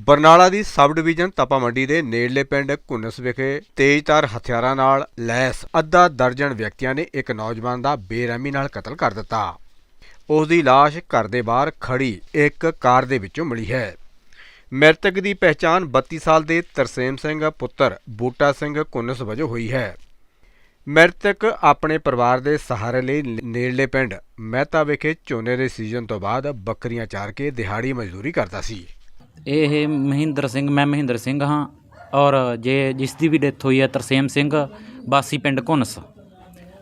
ਬਰਨਾਲਾ ਦੀ sub division Tapa Mandi ਦੇ ਨੇੜਲੇ ਪਿੰਡ ਘੁੰਨਸ ਵਿਖੇ ਤੇਜ਼ਧਾਰ ਹਥਿਆਰਾਂ ਨਾਲ ਲੈਸ ਅੱਧਾ ਦਰਜਨ ਵਿਅਕਤੀਆਂ ਨੇ ਇੱਕ ਨੌਜਵਾਨ ਦਾ ਬੇਰਹਿਮੀ ਨਾਲ ਕਤਲ ਕਰ ਦਿੱਤਾ। ਉਸ ਦੀ ਲਾਸ਼ ਘਰ ਦੇ ਬਾਹਰ ਖੜੀ ਇੱਕ ਕਾਰ ਦੇ ਵਿੱਚੋਂ ਮਿਲੀ ਹੈ। ਮ੍ਰਿਤਕ ਦੀ ਪਹਿਚਾਣ 32 ਸਾਲ ਦੇ ਤਰਸੇਮ ਸਿੰਘ ਪੁੱਤਰ ਬੂਟਾ ਸਿੰਘ ਘੁੰਨਸ ਵਜੋਂ ਹੋਈ ਹੈ। ਮ੍ਰਿਤਕ ਆਪਣੇ ਪਰਿਵਾਰ ਦੇ ਸਹਾਰੇ ਲਈ ਨੇੜਲੇ ਪਿੰਡ ਮਹਿਤਾ ਵਿਖੇ ਝੋਨੇ ਦੇ ਸੀਜ਼ਨ ਤੋਂ ਬਾਅਦ ਬੱਕਰੀਆਂ ਚਾਰ ਕੇ ਦਿਹਾੜੀ ਮਜ਼ਦੂਰੀ ਕਰਦਾ ਸੀ। ਇਹ ਮਹਿੰਦਰ ਸਿੰਘ ਮੈਂ ਮਹਿੰਦਰ ਸਿੰਘ ਹਾਂ ਔਰ ਜੇ ਜਿਸ ਦੀ ਵੀ ਡੈਥ ਹੋਈ ਹੈ ਤਰਸੇਮ ਸਿੰਘ ਬਾਸੀ ਪਿੰਡ ਘੁੰਨਸ।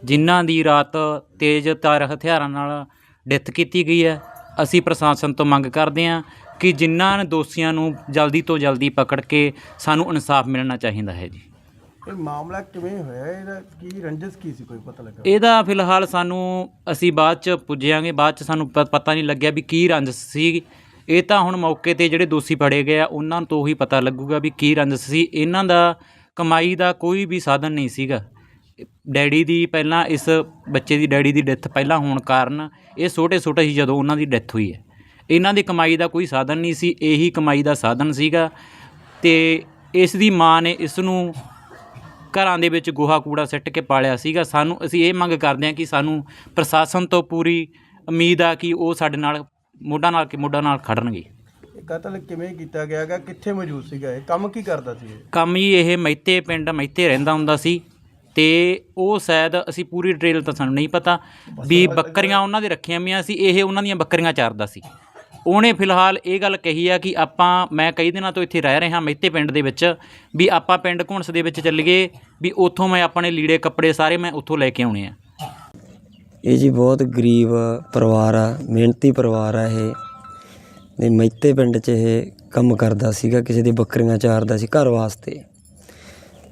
ਜਿਨ੍ਹਾਂ ਦੀ ਰਾਤ ਤੇਜ਼ ਤਾਰ ਹਥਿਆਰਾਂ ਨਾਲ ਡੈਥ ਕੀਤੀ ਗਈ ਹੈ ਅਸੀਂ ਪ੍ਰਸ਼ਾਸਨ ਤੋਂ ਮੰਗ ਕਰਦੇ ਹਾਂ ਕਿ ਜਿਨ੍ਹਾਂ ਨੇ ਦੋਸ਼ੀਆਂ ਨੂੰ ਜਲਦੀ ਤੋਂ ਜਲਦੀ ਪਕੜ ਕੇ ਸਾਨੂੰ ਇਨਸਾਫ ਮਿਲਣਾ ਚਾਹੀਦਾ ਹੈ ਜੀ। ਇਹ ਮਾਮਲਾ ਕਿਵੇਂ ਹੋਇਆ? ਇਹਦਾ ਕੀ ਰੰਜਸ ਕੀ ਸੀ? ਕੋਈ ਪਤਾ ਲੱਗਾ? ਇਹਦਾ ਫਿਲਹਾਲ ਸਾਨੂੰ ਅਸੀਂ ਬਾਅਦ ਚ ਪੁੱਜਿਆਂਗੇ ਬਾਅਦ ਚ ਸਾਨੂੰ ਪ- ਪਤਾ ਨਹੀਂ ਲੱਗਿਆ ਵੀ ਕੀ ਰੰਜਸ ਸੀ। ਇਹ ਤਾਂ ਹੁਣ ਮੌਕੇ ਤੇ ਜਿਹੜੇ ਦੋਸ਼ੀ ਫੜੇ ਗਏ ਆ, ਉਹਨਾਂ ਤੋਂ ਹੀ ਪਤਾ ਲੱਗੂਗਾ ਵੀ ਕੀ ਰੰਜਸ ਸੀ। ਇਹਨਾਂ ਦਾ ਕਮਾਈ ਦਾ ਕੋਈ ਵੀ ਸਾਧਨ ਨਹੀਂ ਸੀਗਾ। ਡੈਡੀ ਦੀ ਪਹਿਲਾਂ ਇਸ ਬੱਚੇ ਦੀ ਡੈਡੀ ਦੀ ਡੈਥ ਪਹਿਲਾਂ ਹੋਣ ਕਾਰਨ ਇਹ ਛੋਟੇ ਛੋਟੇ ਸੀ ਜਦੋਂ ਉਹਨਾਂ ਦੀ ਡੈਥ ਹੋਈ ਹੈ। ਇਹਨਾਂ ਦੀ ਕਮਾਈ ਦਾ ਕੋਈ ਸਾਧਨ ਨਹੀਂ ਸੀ, ਇਹੀ ਕਮਾਈ ਦਾ ਸਾਧਨ ਸੀਗਾ ਤੇ ਇਸ ਦੀ ਮਾਂ ਨੇ ਇਸ ਨੂੰ ਘਰਾਂ ਦੇ ਵਿੱਚ ਗੋਹਾ ਕੂੜਾ ਸਿੱਟ ਕੇ ਪਾਲਿਆ ਸੀਗਾ। ਸਾਨੂੰ ਅਸੀਂ ਇਹ ਮੰਗ ਕਰਦੇ ਹਾਂ ਕਿ ਸਾਨੂੰ ਪ੍ਰਸ਼ਾਸਨ ਤੋਂ ਪੂਰੀ ਉਮੀਦ ਆ ਕਿ ਉਹ ਸਾਡੇ ਨਾਲ ਮੋਢਾ ਨਾਲ ਕੇ ਮੋਢਾ ਨਾਲ ਖੜਨਗੇ। ਇਹ ਕਤਲ ਕਿਵੇਂ ਕੀਤਾ ਗਿਆ ਗਾ ਕਿੱਥੇ ਮੌਜੂਦ ਸੀਗਾ ਇਹ? ਕੰਮ ਕੀ ਕਰਦਾ ਸੀ ਇਹ? ਕੰਮ ਹੀ ਇਹ ਮੈਤੇ ਪਿੰਡ ਮੈਤੇ ਰਹਿੰਦਾ ਹੁੰਦਾ ਸੀ ਤੇ ਉਹ ਸ਼ਾਇਦ ਅਸੀਂ ਪੂਰੀ ਡਿਟੇਲ ਤਾਂ ਸਾਨੂੰ ਨਹੀਂ ਪਤਾ ਵੀ ਬੱਕਰੀਆਂ ਉਹਨਾਂ ਦੇ ਰੱਖੀਆਂ ਹੋਈਆਂ ਸੀ ਇਹ ਉਹਨਾਂ ਦੀਆਂ ਬੱਕਰੀਆਂ ਚਾਰਦਾ ਸੀ। ਉਹਨੇ ਫਿਲਹਾਲ ਇਹ ਗੱਲ ਕਹੀ ਆ ਕਿ ਆਪਾਂ ਮੈਂ ਕਈ ਦਿਨਾਂ ਤੋਂ ਇੱਥੇ ਰਹਿ ਰਿਹਾ ਮੈਤੇ ਪਿੰਡ ਦੇ ਵਿੱਚ ਵੀ ਆਪਾਂ ਪਿੰਡ ਘੁਣਸ ਦੇ ਵਿੱਚ ਚੱਲੀਏ ਵੀ ਉੱਥੋਂ ਮੈਂ ਆਪਣੇ ਲੀੜੇ ਕੱਪੜੇ ਸਾਰੇ ਮੈਂ ਉੱਥੋਂ ਲੈ ਕੇ ਆਉਣੇ ਆ। ਇਹ ਜੀ ਬਹੁਤ ਗਰੀਬ ਪਰਿਵਾਰ ਆ, ਮਿਹਨਤੀ ਪਰਿਵਾਰ ਆ ਇਹ। ਤੇ ਮੈਤੇ ਪਿੰਡ 'ਚ ਇਹ ਕੰਮ ਕਰਦਾ ਸੀਗਾ, ਕਿਸੇ ਦੀ ਬੱਕਰੀਆਂ ਚਾਰਦਾ ਸੀ ਘਰ ਵਾਸਤੇ।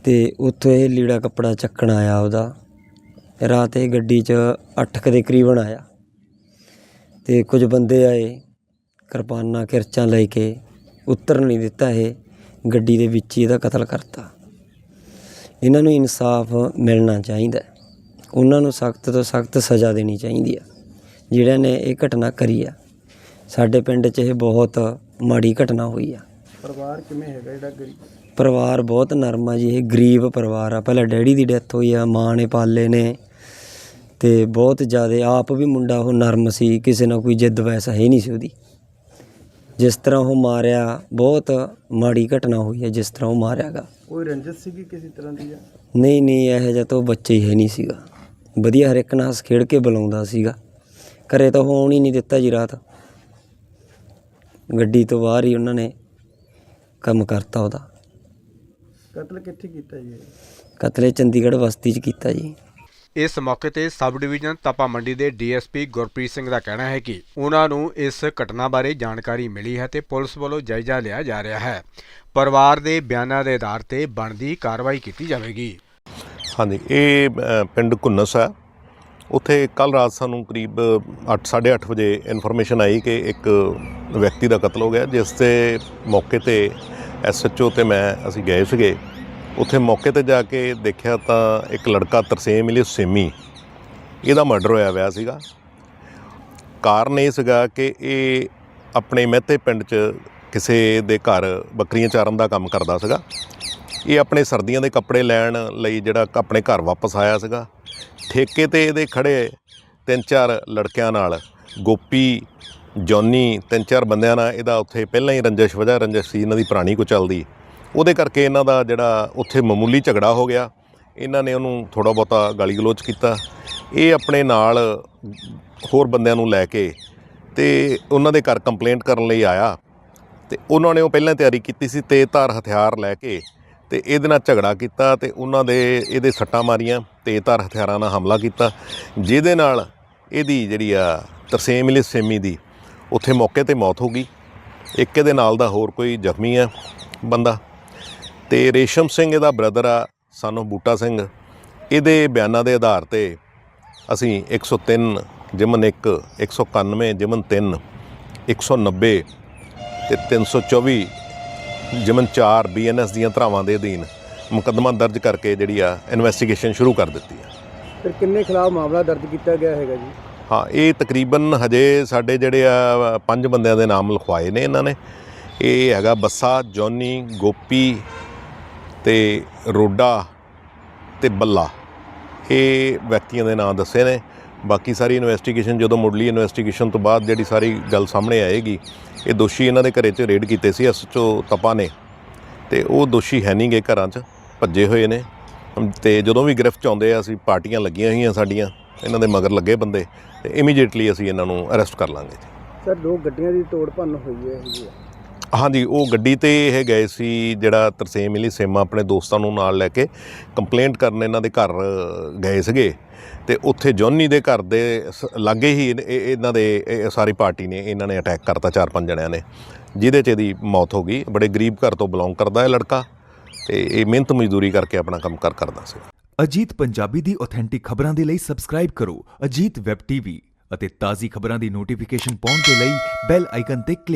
ਤੇ ਉੱਥੋਂ ਇਹ ਲੀੜਾ ਕੱਪੜਾ ਚੱਕਣ ਆਇਆ ਉਹਦਾ। ਰਾਤ ਇਹ ਗੱਡੀ 'ਚ 8 ਕੁ ਦੇ ਕਰੀਬਨ ਆਇਆ। ਤੇ ਕੁਝ ਬੰਦੇ ਆਏ, ਕਿਰਪਾਨਾਂ ਕਿਰਚਾਂ ਲੈ ਕੇ ਉਤਰਨ ਨਹੀਂ ਦਿੱਤਾ ਇਹ। ਗੱਡੀ ਦੇ ਵਿੱਚ ਹੀ ਇਹਦਾ ਕਤਲ ਕਰਤਾ। ਇਹਨਾਂ ਨੂੰ ਇਨਸਾਫ ਮਿਲਣਾ ਚਾਹੀਦਾ। ਉਹਨਾਂ ਨੂੰ ਸਖਤ ਤੋਂ ਸਖਤ ਸਜ਼ਾ ਦੇਣੀ ਚਾਹੀਦੀ ਆ। ਜਿਹੜਿਆਂ ਨੇ ਇਹ ਘਟਨਾ ਕਰੀ ਆ। ਸਾਡੇ ਪਿੰਡ 'ਚ ਇਹ ਬਹੁਤ ਮਾੜੀ ਘਟਨਾ ਹੋਈ ਆ। ਪਰਿਵਾਰ ਕਿਵੇਂ ਹੈਗਾ ਜਿਹੜਾ ਗਰੀਬ? ਪਰਿਵਾਰ ਬਹੁਤ ਨਰਮ ਆ ਜੀ। ਇਹ ਗਰੀਬ ਪਰਿਵਾਰ ਆ। ਪਹਿਲਾਂ ਡੈਡੀ ਦੀ ਡੈਥ ਹੋਈ ਆ ਮਾਂ ਨੇ ਪਾਲੇ ਨੇ। ਤੇ ਬਹੁਤ ਜ਼ਿਆਦਾ ਆਪ ਵੀ ਮੁੰਡਾ ਉਹ ਨਰਮ ਸੀ। ਕਿਸੇ ਨਾਲ ਕੋਈ ਜਿੱਦ ਵੈਸਾ ਹੈ ਨਹੀਂ ਸੀ ਉਹਦੀ। ਜਿਸ ਤਰ੍ਹਾਂ ਉਹ ਮਾਰਿਆ ਬਹੁਤ ਮਾੜੀ ਘਟਨਾ ਹੋਈ ਹੈ ਜਿਸ ਤਰ੍ਹਾਂ ਉਹ ਮਾਰਿਆਗਾ। ਕੋਈ ਰੰਜਸ ਸੀਗੀ ਕਿਸੇ ਤਰ੍ਹਾਂ ਦੀ ਜਾਂ? ਨਹੀਂ ਨਹੀਂ ਇਹੋ ਜਿਹਾ ਤਾਂ ਉਹ ਬੱਚੇ ਹੀ ਹੈ ਨਹੀਂ ਸੀਗਾ। ਵਧੀਆ ਹਰ ਇੱਕ ਨਾਲ ਹੱਸ ਖੇਡ ਕੇ ਬੁਲਾਉਂਦਾ ਸੀਗਾ। ਘਰੇ ਤਾਂ ਆਉਣ ਹੀ ਨਹੀਂ ਦਿੱਤਾ ਜੀ ਰਾਤ। ਗੱਡੀ ਤੋਂ ਬਾਹਰ ਹੀ ਉਹਨਾਂ ਨੇ ਕੰਮ ਕਰਤਾ ਉਹਦਾ। ਕਤਲ ਕਿੱਥੇ ਕੀਤਾ ਜੀ? ਕਤਲੇ ਚੰਡੀਗੜ੍ਹ ਬਸਤੀ 'ਚ ਕੀਤਾ ਜੀ। ਇਸ ਮੌਕੇ ਤੇ ਸਬ ਡਿਵੀਜ਼ਨ ਤਪਾ ਮੰਡੀ ਦੇ ਡੀਐਸਪੀ ਗੁਰਪ੍ਰੀਤ ਸਿੰਘ ਦਾ ਕਹਿਣਾ ਹੈ ਕਿ ਉਹਨਾਂ ਨੂੰ ਇਸ ਘਟਨਾ ਬਾਰੇ ਜਾਣਕਾਰੀ ਮਿਲੀ ਹੈ ਤੇ ਪੁਲਿਸ ਵੱਲੋਂ ਜਾਇਜ਼ਾ ਲਿਆ ਜਾ ਰਿਹਾ ਹੈ। ਪਰਿਵਾਰ ਦੇ ਬਿਆਨਾਂ ਦੇ ਆਧਾਰ ਤੇ ਬਣਦੀ ਕਾਰਵਾਈ ਕੀਤੀ ਜਾਵੇਗੀ। ਹਾਂਜੀ ਇਹ ਅ, ਪਿੰਡ ਘੁੰਨਸ ਹੈ। ਉੱਥੇ ਕੱਲ ਰਾਤ ਸਾਨੂੰ ਕਰੀਬ 8:30 ਵਜੇ ਇਨਫੋਰਮੇਸ਼ਨ ਆਈ ਕਿ ਇੱਕ ਵਿਅਕਤੀ ਦਾ ਕਤਲ ਹੋ ਗਿਆ ਜਿਸ ਤੇ ਮੌਕੇ ਤੇ ਐਸਐਚਓ ਤੇ ਮੈਂ ਅਸੀਂ ਗਏ ਸੀਗੇ। ਉੱਥੇ ਮੌਕੇ ਤੇ ਜਾ ਕੇ ਦੇਖਿਆ ਤਾਂ ਇੱਕ ਲੜਕਾ ਤਰਸੇਮ ਇਲੀ ਸੇਮੀ ਇਹਦਾ ਮਰਡਰ ਹੋਇਆ ਹੋਇਆ ਸੀਗਾ। ਕਾਰਨ ਇਹ ਸੀਗਾ ਕਿ ਇਹ ਆਪਣੇ ਮਹਿਤੇ ਪਿੰਡ 'ਚ ਕਿਸੇ ਦੇ ਘਰ ਬੱਕਰੀਆਂ ਚਾਰਨ ਦਾ ਕੰਮ ਕਰਦਾ ਸੀਗਾ। ਇਹ ਆਪਣੇ ਸਰਦੀਆਂ ਦੇ ਕੱਪੜੇ ਲੈਣ ਲਈ ਜਿਹੜਾ ਆਪਣੇ ਘਰ ਵਾਪਸ ਆਇਆ ਸੀਗਾ। ਠੇਕੇ ਤੇ ਇਹਦੇ ਖੜੇ ਤਿੰਨ ਚਾਰ ਲੜਕਿਆਂ ਨਾਲ, ਗੋਪੀ, ਜੌਨੀ, ਤਿੰਨ ਚਾਰ ਬੰਦਿਆਂ ਨਾਲ ਇਹਦਾ ਉੱਥੇ ਪਹਿਲਾਂ ਹੀ ਰੰਜਿਸ਼, ਵਜ੍ਹਾ ਰੰਜਿਸ਼ ਸੀ, ਇਹਨਾਂ ਦੀ ਪੁਰਾਣੀ ਕੋ ਚੱਲਦੀ। ਉਹਦੇ ਕਰਕੇ ਇਹਨਾਂ ਦਾ ਜਿਹੜਾ ਉੱਥੇ ਮਾਮੂਲੀ ਝਗੜਾ ਹੋ ਗਿਆ। ਇਹਨਾਂ ਨੇ ਉਹਨੂੰ ਥੋੜਾ ਬਹੁਤਾ ਗਾਲੀ ਗਲੋਚ ਕੀਤਾ। ਇਹ ਆਪਣੇ ਨਾਲ ਹੋਰ ਬੰਦਿਆਂ ਨੂੰ ਲੈ ਕੇ ਤੇ ਉਹਨਾਂ ਦੇ ਘਰ ਕੰਪਲੇਂਟ ਕਰਨ ਲਈ ਆਇਆ। ਤੇ ਉਹਨਾਂ ਨੇ ਉਹ ਪਹਿਲਾਂ ਤਿਆਰੀ ਕੀਤੀ ਸੀ ਤੇਜ਼ ਧਾਰ ਹਥਿਆਰ ਲੈ ਕੇ ਤੇ ਇਹਦੇ ਨਾਲ ਝਗੜਾ ਕੀਤਾ ਤੇ ਉਹਨਾਂ ਦੇ ਇਹਦੇ ਸੱਟਾਂ ਮਾਰੀਆਂ ਤੇਜ਼ ਧਾਰ ਹਥਿਆਰਾਂ ਨਾਲ ਹਮਲਾ ਕੀਤਾ, ਜਿਹਦੇ ਨਾਲ ਇਹਦੀ ਜਿਹੜੀ ਆ ਤਰਸੇਮ ਇਲੀ ਸੇਮੀ ਦੀ ਉੱਥੇ ਮੌਕੇ ਤੇ ਮੌਤ ਹੋ ਗਈ। ਇੱਕ ਇਹਦੇ ਨਾਲ ਦਾ ਹੋਰ ਕੋਈ ਜ਼ਖਮੀ ਆ ਬੰਦਾ। ਤੇ ਰੇਸ਼ਮ ਸਿੰਘ ਇਹਦਾ ਬ੍ਰਦਰ ਆ, ਸਾਨੂੰ ਬੂਟਾ ਸਿੰਘ। ਇਹਦੇ ਬਿਆਨਾਂ ਦੇ ਆਧਾਰ ਤੇ ਅਸੀਂ 103 ਜਿਮਨ 1 191 ਜਿਮਨ 3 190 ਤੇ 324 ਜਿਮਨ 4 ਬੀਐਨਐਸ ਦੀਆਂ ਧਰਾਵਾਂ ਦੇ ਅਧੀਨ ਮੁਕੱਦਮਾ ਦਰਜ ਕਰਕੇ ਜਿਹੜੀ ਆ ਇਨਵੈਸਟੀਗੇਸ਼ਨ ਸ਼ੁਰੂ ਕਰ ਦਿੱਤੀ ਆ। ਫਿਰ ਕਿੰਨੇ ਖਿਲਾਫ ਮਾਮਲਾ ਦਰਜ ਕੀਤਾ ਗਿਆ ਹੈਗਾ ਜੀ? ਹਾਂ ਇਹ ਤਕਰੀਬਨ ਹਜੇ ਸਾਡੇ ਜਿਹੜੇ ਆ ਪੰਜ ਬੰਦਿਆਂ ਦੇ ਨਾਮ ਲਿਖਵਾਏ ਨੇ ਇਹਨਾਂ ਨੇ। ਇਹ ਹੈਗਾ ਬੱਸਾ ਜੌਨੀ ਗੋਪੀ ਤੇ ਰੋਡਾ ਤੇ ਬੱਲਾ। ਇਹ ਵਿਅਕਤੀਆਂ ਦੇ ਨਾਂ ਦੱਸੇ ਨੇ। ਬਾਕੀ ਸਾਰੀ ਇਨਵੈਸਟੀਗੇਸ਼ਨ ਜਦੋਂ ਮੁੱਢਲੀ ਇਨਵੈਸਟੀਗੇਸ਼ਨ ਤੋਂ ਬਾਅਦ ਜਿਹੜੀ ਸਾਰੀ ਗੱਲ ਸਾਹਮਣੇ ਆਏਗੀ ਇਹ ਦੋਸ਼ੀ ਇਹਨਾਂ ਦੇ ਘਰੇ 'ਚ ਰੇਡ ਕੀਤੇ ਸੀ ਐਸਐਚਓ ਤਪਾ ਨੇ। ਤੇ ਉਹ ਦੋਸ਼ੀ ਹੈ ਨਹੀਂਗੇ ਘਰਾਂ 'ਚ ਭੱਜੇ ਹੋਏ ਨੇ। ਤੇ ਜਦੋਂ ਵੀ ਗ੍ਰਿਫਤ 'ਚ ਆਉਂਦੇ ਆ ਅਸੀਂ ਪਾਰਟੀਆਂ ਲੱਗੀਆਂ ਹੋਈਆਂ ਸਾਡੀਆਂ ਇਹਨਾਂ ਦੇ ਮਗਰ ਲੱਗੇ ਬੰਦੇ ਤੇ ਇਮੀਡੀਏਟਲੀ ਅਸੀਂ ਇਹਨਾਂ ਨੂੰ ਅਰੈਸਟ ਕਰ ਲਾਂਗੇ। ਜੀ ਸਰ ਦੋ ਗੱਡੀਆਂ ਦੀ ਤੋੜ ਭੰਨ ਹੋਈ ਹੈ ਹਾਂਜੀ ਉਹ ਗੱਡੀ ਤੇ ਇਹ ਗਏ ਸੀ ਜਿਹੜਾ ਤਰਸੇਮ ਮਿਲੀ ਸੇਮਾ ਆਪਣੇ ਦੋਸਤਾਂ ਨੂੰ ਨਾਲ ਲੈ ਕੇ ਕੰਪਲੇਂਟ ਕਰਨ ਇਹਨਾਂ ਦੇ ਘਰ ਗਏ ਸੀਗੇ। ਤੇ ਉੱਥੇ ਜੌਨੀ ਦੇ ਘਰ ਦੇ ਲਾਗੇ ਹੀ ਇਹਨਾਂ ਦੇ ਸਾਰੀ ਪਾਰਟੀ ਨੇ, ਇਹਨਾਂ ਨੇ ਅਟੈਕ ਕਰਤਾ ਚਾਰ ਪੰਜ ਜਣਿਆਂ ਨੇ। ਜਿਹਦੇ 'ਚ ਇਹਦੀ ਮੌਤ ਹੋ ਗਈ। ਬੜੇ ਗਰੀਬ ਘਰ ਤੋਂ ਬਿਲੋਂਗ ਕਰਦਾ ਹੈ ਲੜਕਾ ਤੇ ਇਹ ਮਿਹਨਤ ਮਜ਼ਦੂਰੀ ਕਰਕੇ ਆਪਣਾ ਕੰਮ ਕਰ ਕਰਦਾ ਸੀ। ਅਜੀਤ ਪੰਜਾਬੀ ਦੀ ਆਥੈਂਟਿਕ ਖਬਰਾਂ ਦੇ ਲਈ ਸਬਸਕ੍ਰਾਈਬ ਕਰੋ ਅਜੀਤ ਵੈਬ ਟੀਵੀ ਅਤੇ ਤਾਜ਼ੀ ਖਬਰਾਂ ਦੀ ਨੋਟੀਫਿਕੇਸ਼ਨ ਪਾਉਣ ਦੇ ਲਈ ਬੈਲ ਆਈਕਨ ਤੇ ਕਲਿੱਕ